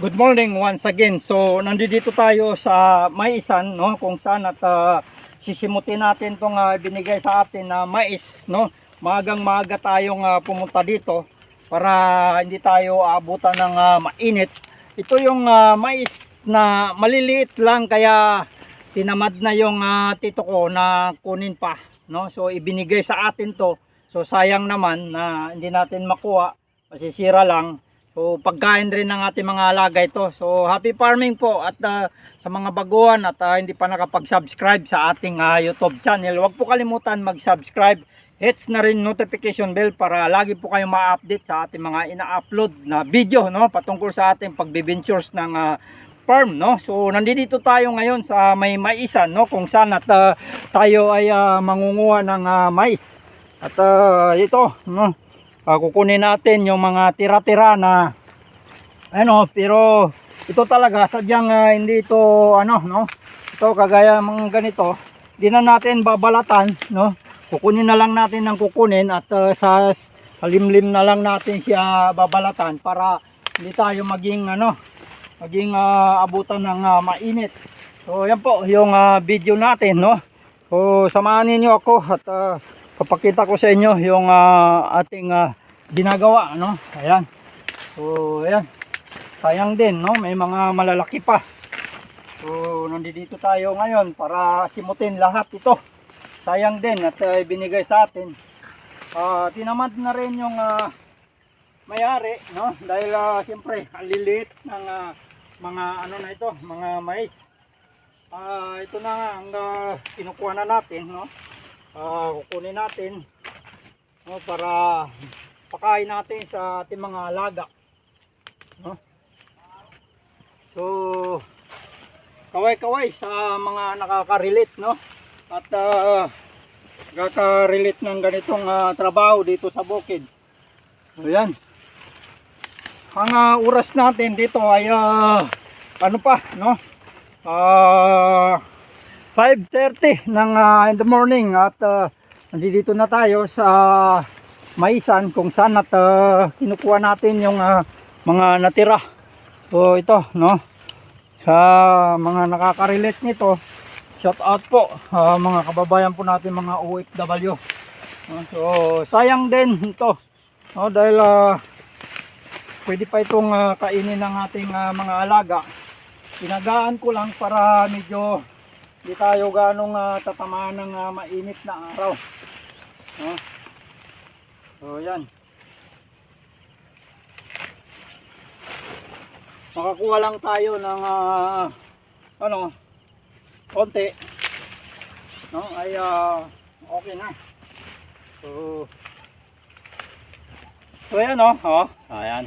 Good morning once again. So, nandito tayo sa maisan, no, kung saan at ah, sisimutin natin tong ah, binigay sa atin na mais, no. Magang maaga tayong ah, pumunta dito para hindi tayo aabutan ng ah, mainit. Ito yung ah, mais na maliliit lang kaya tinamad na yung ah, tito ko na kunin pa, no. So, ibinigay sa atin to. So, sayang naman na hindi natin makuha, masisira lang. So pagkain rin ng ating mga alaga ito. So happy farming po at ah, sa mga baguhan at ah, hindi pa nakapag-subscribe sa ating ah, YouTube channel. Huwag po kalimutan mag-subscribe. Hits na rin notification bell para lagi po kayong ma-update sa ating mga ina-upload na video no patungkol sa ating pagbibintures ng ah, farm no. So nandito tayo ngayon sa may maisan no kung saan at ah, tayo ay ah, mangunguha ng ah, mais. At ah, ito no Ah, kukunin natin yung mga tira-tira na ano pero ito talaga sadyang ah, hindi ito ano no? Ito kagaya mga ganito di na natin babalatan no? Kukunin na lang natin ng kukunin at ah, sa halimlim na lang natin siya babalatan para hindi tayo maging ano maging ah, abutan ng ah, mainit. So yan po yung ah, video natin no? So samahan niyo ako at ah, papakita ko sa inyo yung ah, ating ah, ginagawa no? Ayan. So ayan. Sayang din no? May mga malalaki pa. So nandito tayo ngayon para simutin lahat ito. Sayang din at uh, binigay sa atin. Ah, tinamad na rin yung ah, mayari no? Dahil uh, siyempre ang ng ah, mga ano na ito mga mais. Ah, ito na nga ang ah, kinukuha na natin no Ah, kukunin natin no, para pakain natin sa ating mga alaga. No? So, kaway-kaway sa mga nakaka-relate, no? At uh, nakaka-relate ng ganitong ah, trabaho dito sa bukid. So, yan. Ang ah, oras natin dito ay ah, ano pa, no? Ah, 5.30 ng ah, in the morning at ah, nandito na tayo sa maisan kung saan at uh, kinukuha natin yung ah, mga natira. So ito, no? Sa mga nakaka-relate nito, shout out po ah, mga kababayan po natin mga OFW. Ah, so sayang din ito. No, dahil ah, pwede pa itong ah, kainin ng ating ah, mga alaga. Pinagaan ko lang para medyo hindi tayo ganong ah, tatamaan ng ah, mainit na araw. No? So yan. Makakuha lang tayo ng ah, ano, konti. No, ay ah, okay na. So So ayan oh, oh. Ayan.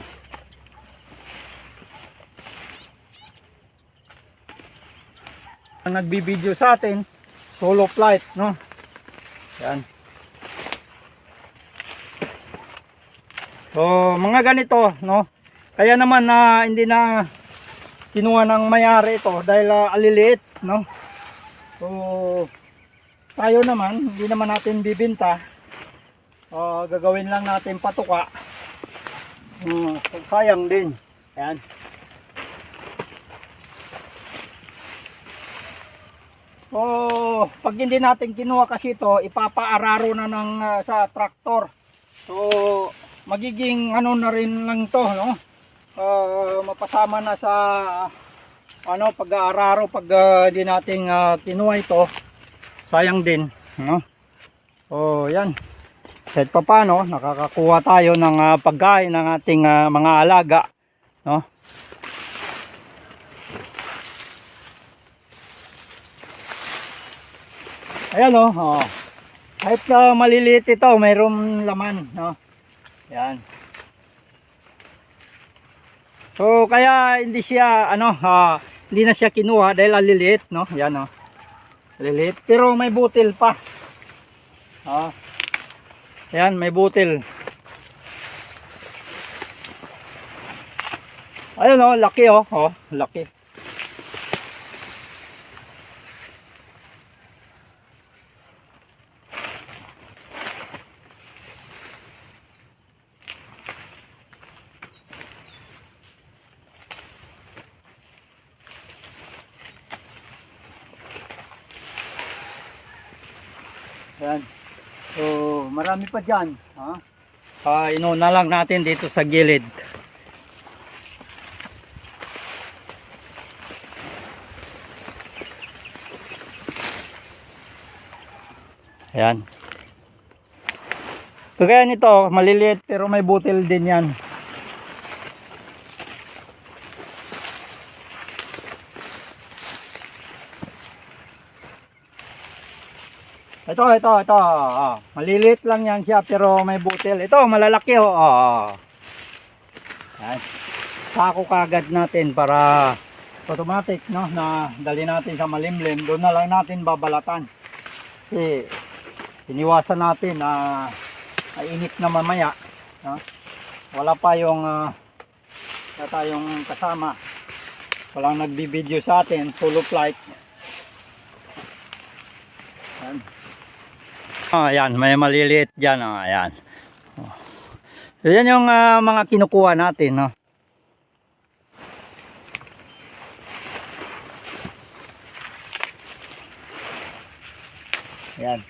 Ang nagbibideo sa atin, solo flight, no? Yan. So, mga ganito, no? Kaya naman na hindi na kinuha ng mayari ito dahil ah, aliliit, no? So, tayo naman, hindi naman natin bibinta. Ah, gagawin lang natin patuka. Hmm, sayang din. Ayan. So, pag hindi natin kinuha kasi ito, ipapaararo na ng ah, sa traktor. So, magiging ano na rin lang to, no? Ah, mapasama na sa ano pag-aararo pag ah, hindi natin ah, kinuha ito. Sayang din, no? Oh, yan. Kahit pa paano, nakakakuha tayo ng ah, pagkain ng ating ah, mga alaga, no? Ayan oh, oh. Kahit na maliliit ito, mayroong laman, no? Yan. So kaya hindi siya ano, ah, hindi na siya kinuha dahil aliliit, no? Yan oh. Aliliit, pero may butil pa. Ah. Yan, may butil. Ayun oh, laki oh, oh, laki. Yan. So, marami pa dyan. Ha? Ah, inuna lang natin dito sa gilid. Ayan. Kagaya nito, maliliit pero may butil din yan. Ito, ito, ito. Oh, maliliit lang yan siya pero may butil. Ito, malalaki oh. oh. Yan. Sako kagad natin para automatic no na dali natin sa malimlim. Doon na lang natin babalatan. Kasi iniwasan natin na mainit na mamaya. No? Wala pa yung ah, wala tayong kasama. Walang nagbibideo sa atin, solo flight. Yan. Oh, ayan, may maliliit dyan. Oh, ayan. So, yan yung ah, mga kinukuha natin. No? Ayan.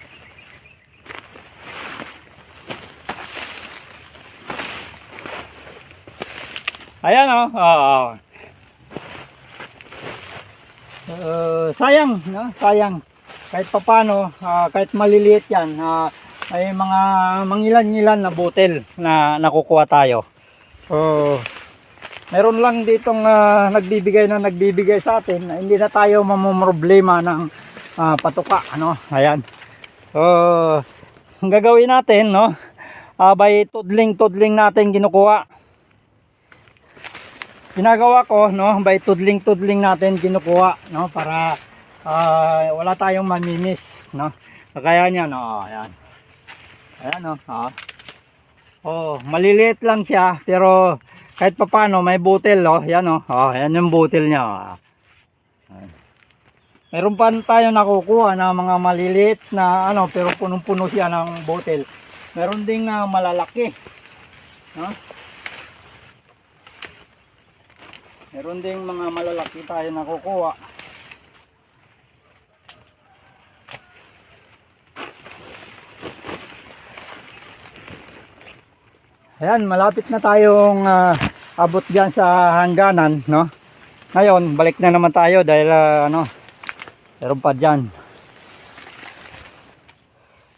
Ayan oh. Oh. Uh, sayang, no? Sayang. Kahit papano, ah, kahit maliliit 'yan, ah, may mga mangilan-ngilan na butil na nakukuha tayo. So, meron lang ditong ah, nagbibigay na nagbibigay sa atin na hindi na tayo mamumroblema ng ah, patuka, ano? Ayan. So, ang gagawin natin, no? Ah, by tudling-tudling natin kinukuha. Ginagawa ko, no? By tudling-tudling natin kinukuha, no? Para ah, wala tayong mamimiss, no? Kaya niya, no? Ayan. Ayan, no? Ah. Oh, maliliit lang siya, pero kahit papano may butil, no? Yan, no? Oh, yan yung butil niya. oh. Meron pa tayo nakukuha na mga maliliit na ano, pero punong-puno siya ng butil. Meron ding ah, malalaki. No? Meron ding mga malalaki tayo nakukuha. Ayan, malapit na tayong ah, abot diyan sa hangganan, no? Ngayon, balik na naman tayo dahil ah, ano, meron pa diyan.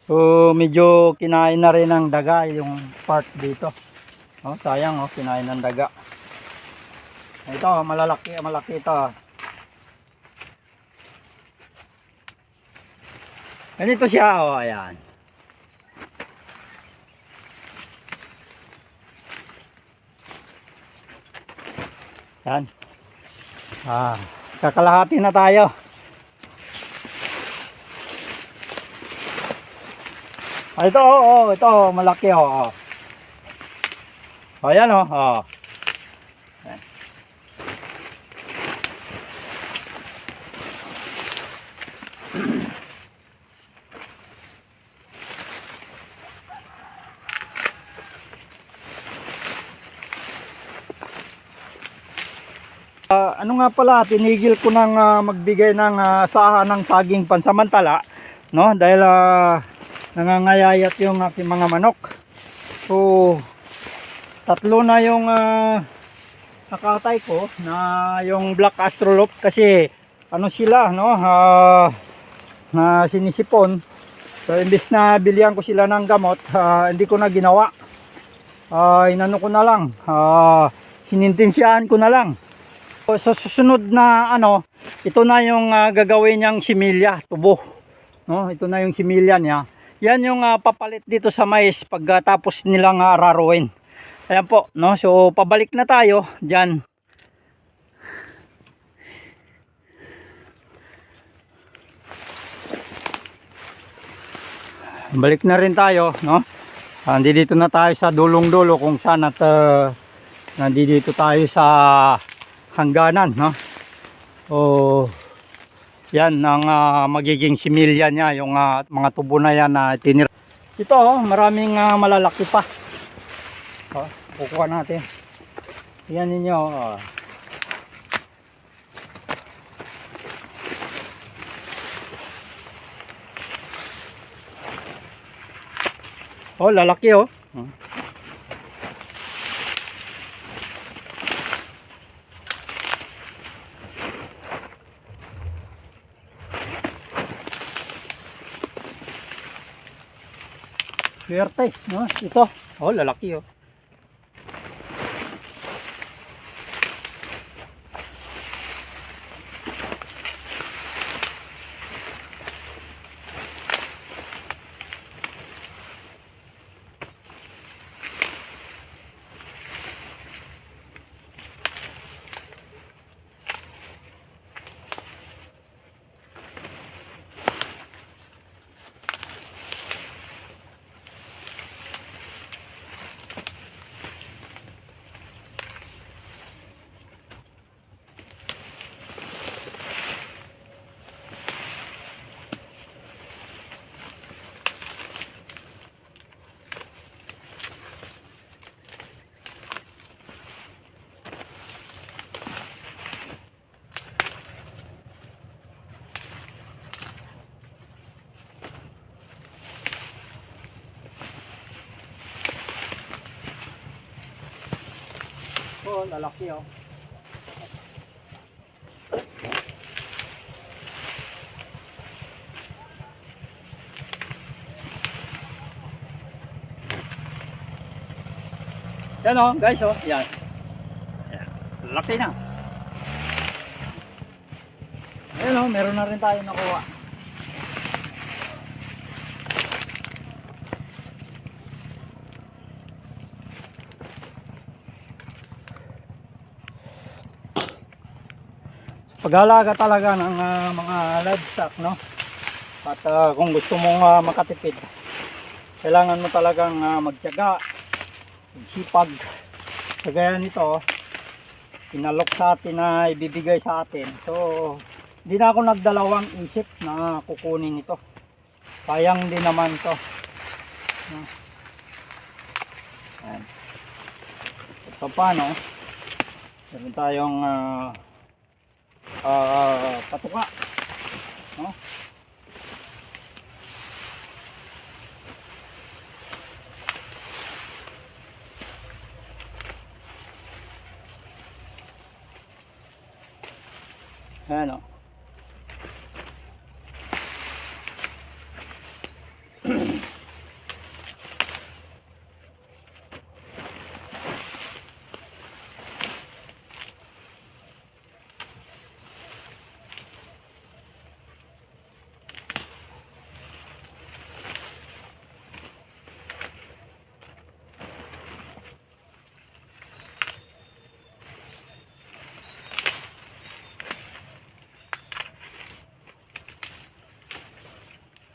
So, medyo kinain na rin ng daga yung part dito. Oh, sayang oh, kinain ng daga. Ito, malalaki, malaki ito. Ganito siya, oh, ayan. Yan. Ah, kakalahati na tayo. Ah, ito, oh, ito, malaki, oh. oh. Oh, oh. Ah, ano nga pala, tinigil ko nang ah, magbigay ng ah, saha ng saging pansamantala, no? Dahil ah, nangangayayat yung aking mga manok. So, tatlo na yung ah, nakatay ko na yung black astrolop kasi ano sila, no? Ah, na sinisipon. So, imbis na bilihan ko sila ng gamot, ah, hindi ko na ginawa. Ah, inano ko na lang, ah, sinintensyahan ko na lang. So, sa susunod na ano, ito na yung ah, gagawin niyang similya, tubo. No, ito na yung similya niya. Yan yung ah, papalit dito sa mais pagkatapos nilang uh, raruin. Ayan po, no? So pabalik na tayo diyan. Balik na rin tayo, no? Ah, Nandito na tayo sa dulong-dulo kung saan at uh, nandito tayo sa hangganan, no? O yan ang ah, magiging similya niya, yung ah, mga tubo na yan na tinira. Ito, oh, maraming ah, malalaki pa. Oh, kukuha natin. Yan ninyo. Oh. Oh, lalaki oh. Swerte, no? Ito. Oh, lalaki oh. Oh, lalaki oh. Yan oh, guys oh, yan. Yan. Laki na. Ayan oh, meron na rin tayo nakuha. Pag-alaga talaga ng ah, mga livestock, no? At ah, kung gusto mong ah, makatipid, kailangan mo talagang uh, magtiyaga, magsipag. Kagaya nito, pinalok sa atin na ibibigay sa atin. So, hindi na ako nagdalawang isip na kukunin ito. Sayang din naman to. No? Ayan. Ito pa, no? Meron tayong ah, ah patuka. No? Ayan o.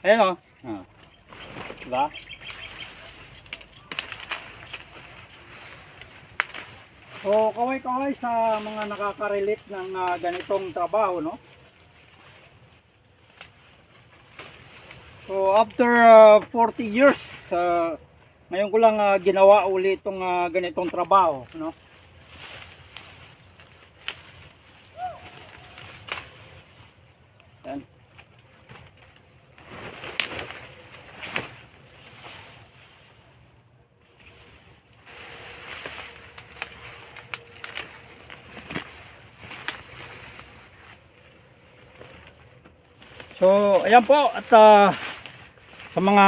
Ayan o. Ah. Diba? So, kaway-kaway sa mga nakaka-relate ng ah, ganitong trabaho, no? So, after ah, 40 years, ah, ngayon ko lang ah, ginawa ulit itong ah, ganitong trabaho, no? So, ayan po at ah, sa mga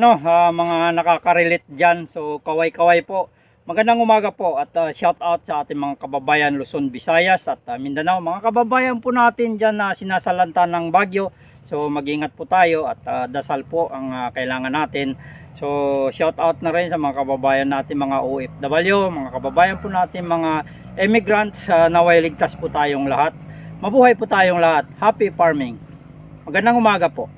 ano, ah, mga nakaka-relate diyan. So, kaway-kaway po. Magandang umaga po at ah, shout out sa ating mga kababayan Luzon, Visayas at ah, Mindanao. Mga kababayan po natin diyan na sinasalanta ng bagyo. So, mag-ingat po tayo at ah, dasal po ang ah, kailangan natin. So, shout out na rin sa mga kababayan natin mga OFW, mga kababayan po natin mga immigrants uh, naway ligtas po tayong lahat. Mabuhay po tayong lahat. Happy farming. Magandang umaga po.